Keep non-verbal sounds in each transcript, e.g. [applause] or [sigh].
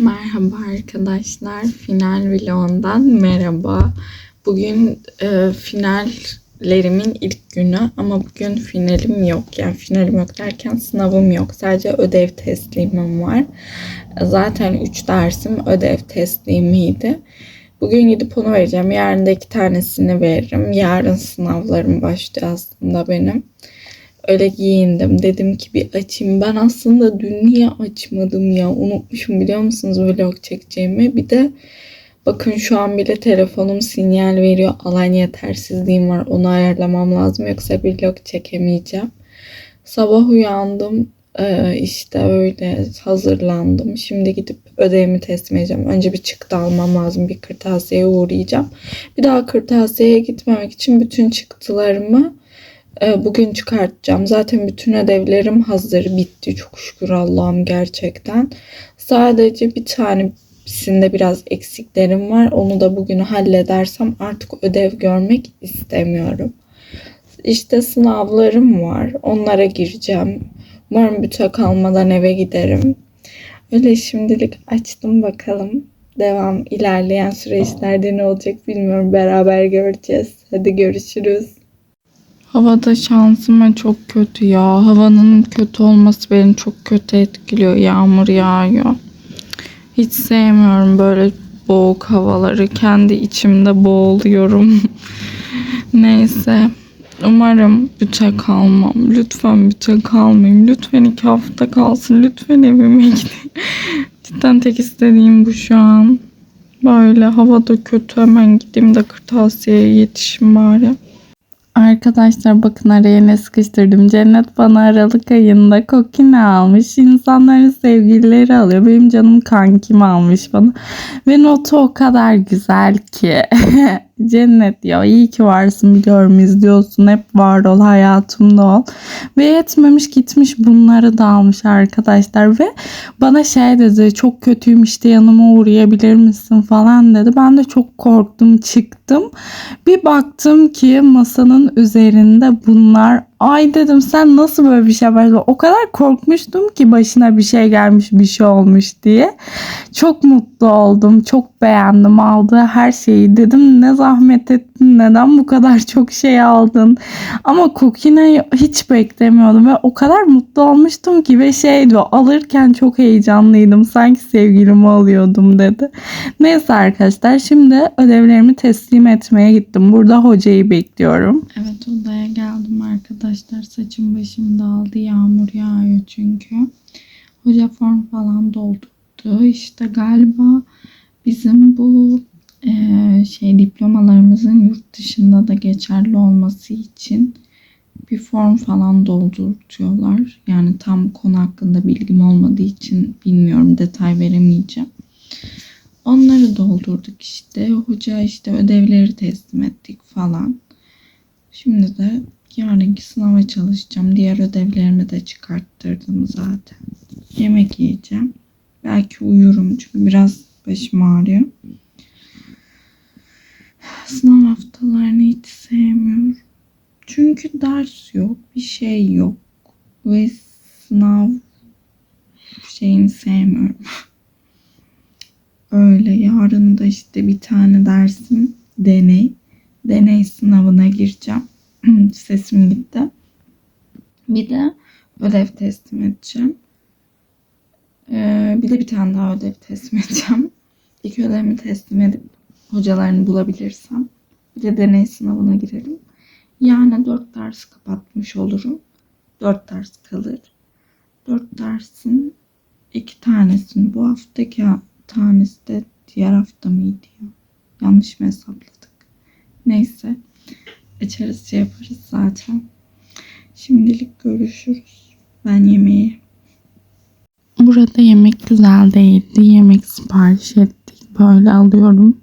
Merhaba arkadaşlar. Final vlogundan merhaba. Bugün e, finallerimin ilk günü ama bugün finalim yok. Yani finalim yok derken sınavım yok. Sadece ödev teslimim var. Zaten 3 dersim ödev teslimiydi. Bugün gidip onu vereceğim. Yarın da iki tanesini veririm. Yarın sınavlarım başlıyor aslında benim. Öyle giyindim. Dedim ki bir açayım. Ben aslında dün niye açmadım ya? Unutmuşum biliyor musunuz vlog çekeceğimi. Bir de bakın şu an bile telefonum sinyal veriyor. Alan yetersizliğim var. Onu ayarlamam lazım. Yoksa vlog çekemeyeceğim. Sabah uyandım. Ee, işte öyle hazırlandım. Şimdi gidip ödevimi teslim edeceğim. Önce bir çıktı almam lazım. Bir kırtasiyeye uğrayacağım. Bir daha kırtasiyeye gitmemek için bütün çıktılarımı bugün çıkartacağım. Zaten bütün ödevlerim hazır. Bitti çok şükür Allah'ım gerçekten. Sadece bir tanesinde biraz eksiklerim var. Onu da bugün halledersem artık ödev görmek istemiyorum. İşte sınavlarım var. Onlara gireceğim. Umarım büte kalmadan eve giderim. Öyle şimdilik açtım bakalım. Devam ilerleyen süreçlerde ne olacak bilmiyorum. Beraber göreceğiz. Hadi görüşürüz. Havada şansıma çok kötü ya. Havanın kötü olması beni çok kötü etkiliyor. Yağmur yağıyor. Hiç sevmiyorum böyle boğuk havaları. Kendi içimde boğuluyorum. [laughs] Neyse. Umarım büte kalmam. Lütfen büte kalmayayım. Lütfen iki hafta kalsın. Lütfen evime [laughs] gideyim. Cidden tek istediğim bu şu an. Böyle hava da kötü. Hemen gideyim de kırtasiyeye yetişim bari. Arkadaşlar bakın araya ne sıkıştırdım. Cennet bana Aralık ayında kokine almış. İnsanların sevgilileri alıyor. Benim canım kankim almış bana. Ve notu o kadar güzel ki. [laughs] Cennet ya iyi ki varsın biliyorum izliyorsun. Hep var ol hayatımda ol. Ve yetmemiş gitmiş bunları da almış arkadaşlar. Ve bana şey dedi çok kötüyüm işte yanıma uğrayabilir misin falan dedi. Ben de çok korktum çıktım. Bir baktım ki masanın üzerinde bunlar Ay dedim sen nasıl böyle bir şey yapardın? O kadar korkmuştum ki başına bir şey gelmiş bir şey olmuş diye. Çok mutlu oldum. Çok beğendim aldığı her şeyi. Dedim ne zahmet ettin neden bu kadar çok şey aldın. Ama Cookie'yi hiç beklemiyordum ve o kadar mutlu olmuştum ki ve şeydi alırken çok heyecanlıydım. Sanki sevgilimi alıyordum dedi. Neyse arkadaşlar şimdi ödevlerimi teslim etmeye gittim. Burada hocayı bekliyorum. Evet odaya geldim arkadaşlar. Saçım başım dağıldı. Yağmur yağıyor çünkü. Hoca form falan doldurdu. İşte galiba bizim bu e, şey diplomalarımızın yurt dışında da geçerli olması için bir form falan doldurtuyorlar. Yani tam konu hakkında bilgim olmadığı için bilmiyorum detay veremeyeceğim. Onları doldurduk işte. Hoca işte ödevleri teslim ettik falan. Şimdi de yarınki sınava çalışacağım. Diğer ödevlerimi de çıkarttırdım zaten. Yemek yiyeceğim. Belki uyurum çünkü biraz başım ağrıyor. Sınav haftalarını hiç sevmiyorum. Çünkü ders yok, bir şey yok. Ve sınav şeyini sevmiyorum. [laughs] Öyle yarın da işte bir tane dersim deney. Deney sınavına gireceğim. [clears throat] Sesim gitti. Bir de ödev teslim edeceğim. Ee, bir de bir tane daha ödev teslim edeceğim. [laughs] İlk ödevimi teslim edip hocalarını bulabilirsem bir de deney sınavına girelim. Yani dört ders kapatmış olurum. Dört ders kalır. Dört dersin iki tanesini bu haftaki tanesi de diğer hafta mıydı ya? Yanlış mı hesapladık? Neyse. Açarız şey yaparız zaten. Şimdilik görüşürüz. Ben yemeği. Burada yemek güzel değildi. Yemek sipariş ettik. Böyle alıyorum.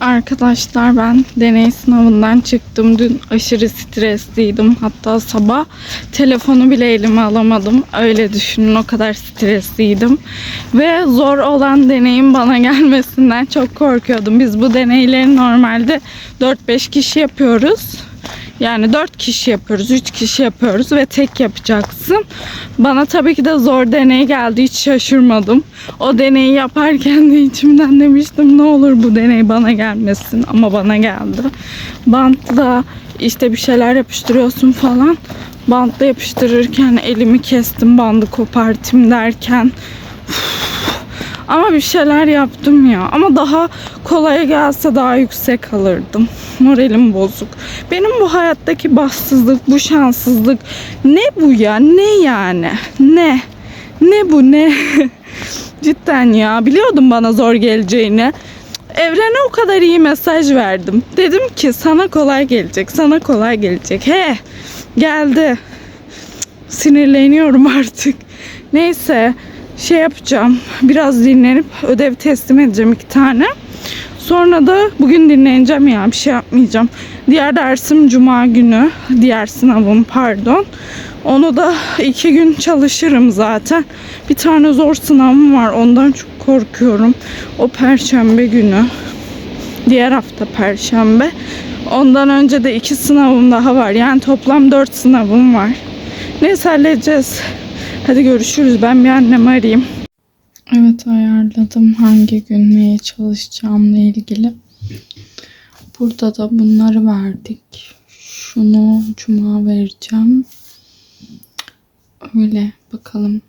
Arkadaşlar ben deney sınavından çıktım. Dün aşırı stresliydim. Hatta sabah telefonu bile elime alamadım. Öyle düşünün o kadar stresliydim. Ve zor olan deneyin bana [laughs] gelmesinden çok korkuyordum. Biz bu deneyleri normalde 4-5 kişi yapıyoruz. Yani dört kişi yapıyoruz, üç kişi yapıyoruz ve tek yapacaksın. Bana tabii ki de zor deney geldi. Hiç şaşırmadım. O deneyi yaparken de içimden demiştim ne olur bu deney bana gelmesin. Ama bana geldi. Bantla işte bir şeyler yapıştırıyorsun falan. Bantla yapıştırırken elimi kestim, bandı kopartayım derken ama bir şeyler yaptım ya. Ama daha kolaya gelse daha yüksek alırdım. [laughs] Moralim bozuk. Benim bu hayattaki bahtsızlık, bu şanssızlık ne bu ya? Ne yani? Ne? Ne bu ne? [laughs] Cidden ya. Biliyordum bana zor geleceğini. Evrene o kadar iyi mesaj verdim. Dedim ki sana kolay gelecek, sana kolay gelecek. He, geldi. Sinirleniyorum [laughs] artık. Neyse, şey yapacağım. Biraz dinlenip ödev teslim edeceğim iki tane. Sonra da bugün dinleneceğim ya bir şey yapmayacağım. Diğer dersim cuma günü. Diğer sınavım pardon. Onu da iki gün çalışırım zaten. Bir tane zor sınavım var. Ondan çok korkuyorum. O perşembe günü. Diğer hafta perşembe. Ondan önce de iki sınavım daha var. Yani toplam dört sınavım var. Neyse halledeceğiz. Hadi görüşürüz. Ben bir annemi arayayım. Evet ayarladım hangi gün neye çalışacağımla ilgili. Burada da bunları verdik. Şunu cuma vereceğim. Öyle bakalım.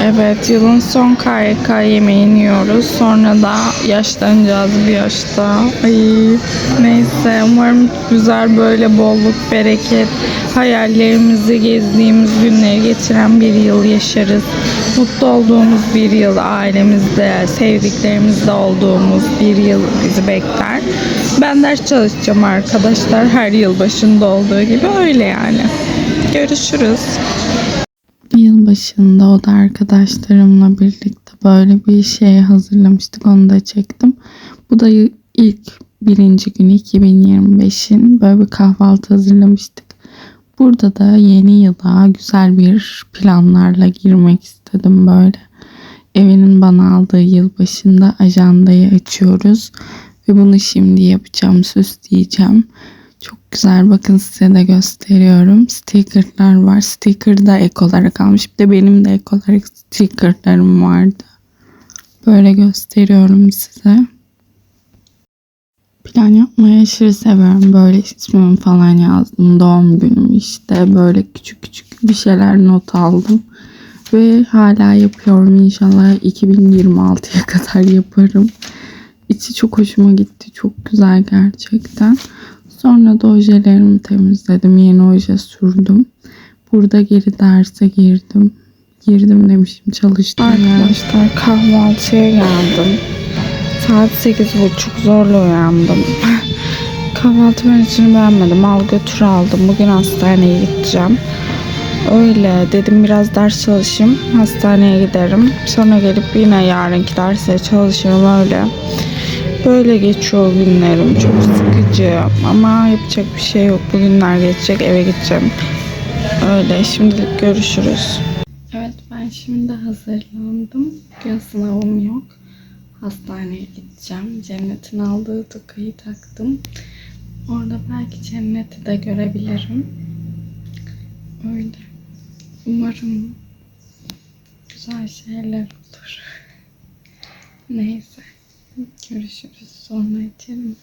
Evet yılın son KYK yemeğini yiyoruz. Sonra da yaşlanacağız bir yaşta. Ay neyse umarım güzel böyle bolluk, bereket, hayallerimizi gezdiğimiz günleri geçiren bir yıl yaşarız. Mutlu olduğumuz bir yıl ailemizde, sevdiklerimizde olduğumuz bir yıl bizi bekler. Ben ders çalışacağım arkadaşlar her yıl başında olduğu gibi öyle yani. Görüşürüz. Yıl başında o da arkadaşlarımla birlikte böyle bir şey hazırlamıştık. Onu da çektim. Bu da ilk birinci günü 2025'in böyle bir kahvaltı hazırlamıştık. Burada da yeni yıla güzel bir planlarla girmek istedim böyle. Evinin bana aldığı yıl başında ajandayı açıyoruz. Ve bunu şimdi yapacağım, süsleyeceğim. Güzel bakın size de gösteriyorum. Stickerlar var. Sticker da ek olarak almış. Bir de benim de ek olarak stickerlarım vardı. Böyle gösteriyorum size. Plan yapmayı aşırı seviyorum. Böyle ismimi falan yazdım. Doğum günüm işte. Böyle küçük küçük bir şeyler not aldım. Ve hala yapıyorum. İnşallah 2026'ya kadar yaparım. İçi çok hoşuma gitti. Çok güzel gerçekten. Sonra da ojelerimi temizledim. Yeni oje sürdüm. Burada geri derse girdim. Girdim demişim çalıştım. Arkadaşlar kahvaltıya geldim. Saat 8.30 zorla uyandım. [laughs] Kahvaltı menüsünü beğenmedim. Al götür aldım. Bugün hastaneye gideceğim. Öyle dedim biraz ders çalışayım. Hastaneye giderim. Sonra gelip yine yarınki derse çalışırım öyle. Böyle geçiyor günlerim. Çok sıkıcı ama yapacak bir şey yok. Bugünler geçecek eve gideceğim. Öyle şimdilik görüşürüz. Evet ben şimdi hazırlandım. Bugün sınavım yok. Hastaneye gideceğim. Cennet'in aldığı tokayı taktım. Orada belki cenneti de görebilirim. Öyle. Umarım güzel şeyler olur. [laughs] Neyse. Görüşürüz. Sonra içelim.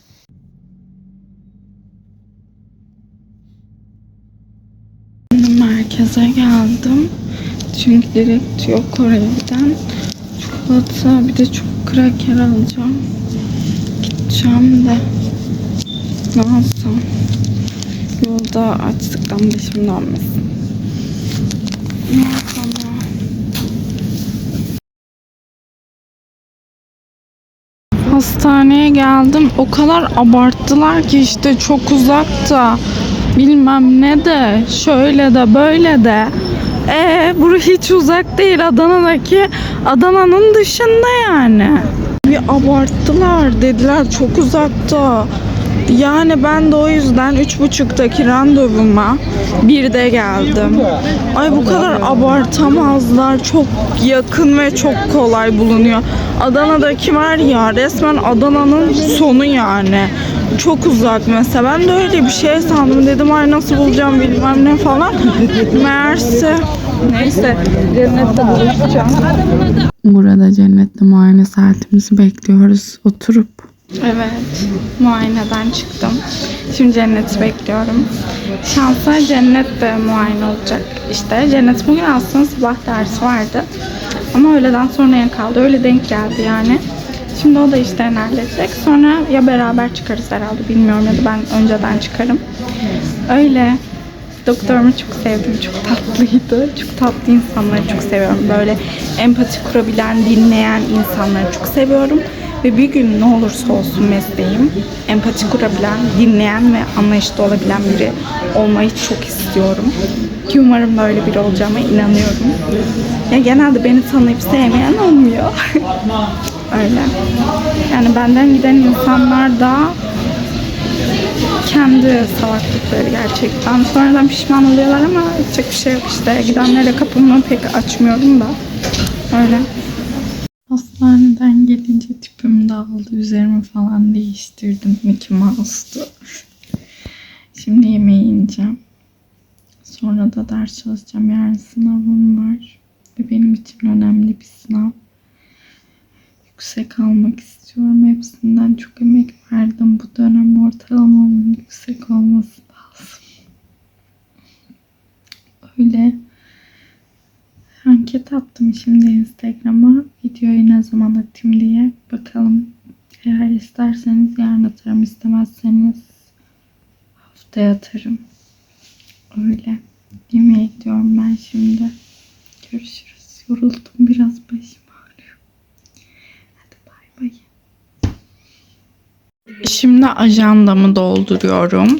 Merkeze geldim. Çünkü direkt yok oraya giden. Çikolata bir de çok kraker alacağım. Gideceğim de. Ne alsam? Yolda açlıktan başım dönmesin. Ne alsam ya? Hastaneye geldim. O kadar abarttılar ki işte çok uzakta. Bilmem ne de şöyle de böyle de. E bura hiç uzak değil Adana'daki. Adana'nın dışında yani. Bir abarttılar dediler çok uzakta. Yani ben de o yüzden üç buçuktaki randevuma bir de geldim. Ay bu kadar abartamazlar. Çok yakın ve çok kolay bulunuyor. Adana'daki var ya resmen Adana'nın sonu yani. çok uzak mesela. Ben de öyle bir şey sandım. Dedim ay nasıl bulacağım bilmem ne falan. Meğerse neyse cennette buluşacağım. Burada cennette muayene saatimizi bekliyoruz. Oturup Evet, muayeneden çıktım. Şimdi cenneti bekliyorum. Şansa cennet de muayene olacak. İşte cennet bugün aslında sabah dersi vardı. Ama öğleden sonraya kaldı. Öyle denk geldi yani. Şimdi o da işlerini halledecek. Sonra ya beraber çıkarız herhalde bilmiyorum ya da ben önceden çıkarım. Öyle. Doktorumu çok sevdim. Çok tatlıydı. Çok tatlı insanları çok seviyorum. Böyle empati kurabilen, dinleyen insanları çok seviyorum. Ve bir gün ne olursa olsun mesleğim empati kurabilen, dinleyen ve anlayışlı olabilen biri olmayı çok istiyorum. Ki umarım böyle biri olacağıma inanıyorum. Ya genelde beni tanıyıp sevmeyen olmuyor. [laughs] Öyle. Yani benden giden insanlar da kendi salaklıkları gerçekten. Sonradan pişman oluyorlar ama yapacak bir şey yok işte. Gidenlere kapımı pek açmıyorum da. Öyle. Hastaneden dağıldı. Üzerimi falan değiştirdim. Mickey Mouse'du. Şimdi yemeği yiyeceğim. Sonra da ders çalışacağım. Yarın sınavım var. Ve benim için önemli bir sınav. Yüksek almak istiyorum. Hepsinden çok emek verdim. Bu dönem ortalamamın yüksek olması lazım. Öyle. Anket attım şimdi Instagram'a. Videoyu ne zaman atayım diye. Bakalım. Eğer isterseniz yarın atarım. istemezseniz haftaya atarım. Öyle. Yemeğe gidiyorum ben şimdi. Görüşürüz. Yoruldum biraz başım ağrıyor. Hadi bay bay. Şimdi ajandamı dolduruyorum.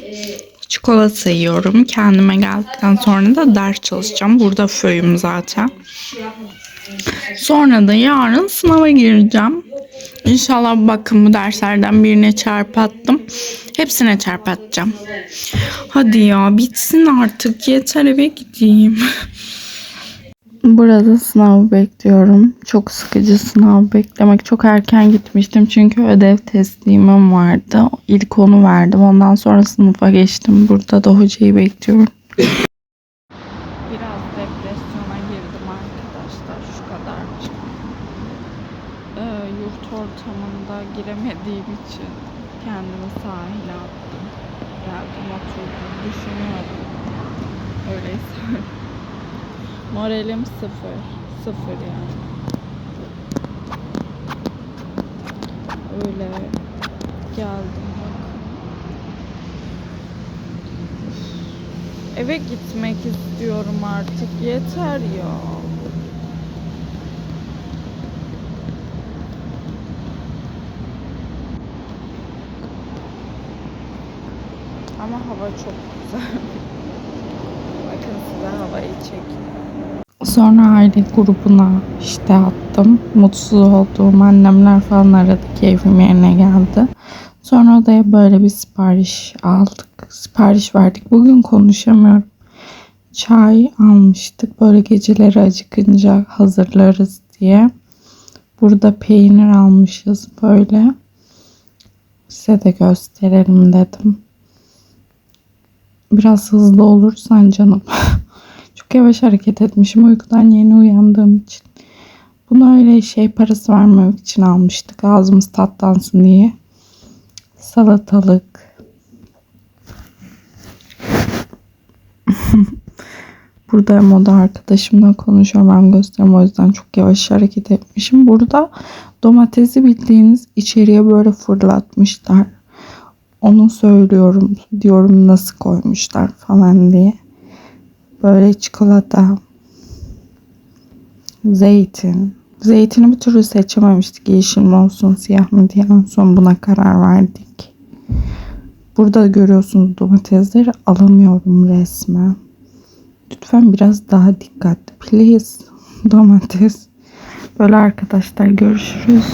Çikolata yiyorum. Kendime geldikten sonra da ders çalışacağım. Burada föyüm zaten. Sonra da yarın sınava gireceğim. İnşallah bakın bu derslerden birine çarpattım. Hepsine çarpatacağım. Hadi ya bitsin artık. Yeter eve gideyim. [laughs] Burada sınav bekliyorum. Çok sıkıcı sınav beklemek. Çok erken gitmiştim çünkü ödev teslimim vardı. İlk onu verdim. Ondan sonra sınıfa geçtim. Burada da hocayı bekliyorum. Biraz depresyona girdim arkadaşlar. Şu kadar. Ee, yurt ortamında giremediğim için kendimi sahile attım. Geldim oturdum. Düşünüyorum. Öyleyse. [laughs] Moralim sıfır. Sıfır yani. Öyle geldim. Eve gitmek istiyorum artık. Yeter ya. Ama hava çok güzel. [laughs] Bakın size havayı çekeyim. Sonra aile grubuna işte attım. Mutsuz olduğum annemler falan aradı. Keyfim yerine geldi. Sonra odaya böyle bir sipariş aldık. Sipariş verdik. Bugün konuşamıyorum. Çay almıştık. Böyle geceleri acıkınca hazırlarız diye. Burada peynir almışız böyle. Size de gösterelim dedim. Biraz hızlı olursan canım. [laughs] Çok yavaş hareket etmişim uykudan yeni uyandığım için. Bunu öyle şey parası vermemek için almıştık. Ağzımız tatlansın diye. Salatalık. [laughs] Burada moda arkadaşımla konuşuyorum. Ben gösteriyorum. O yüzden çok yavaş hareket etmişim. Burada domatesi bildiğiniz içeriye böyle fırlatmışlar. Onu söylüyorum. Diyorum nasıl koymuşlar falan diye. Böyle çikolata, zeytin. Zeytini bir türlü seçememiştik. Yeşil mi olsun, siyah mı diye en son buna karar verdik. Burada görüyorsunuz domatesleri alamıyorum resmen. Lütfen biraz daha dikkatli. Please. Domates. Böyle arkadaşlar görüşürüz.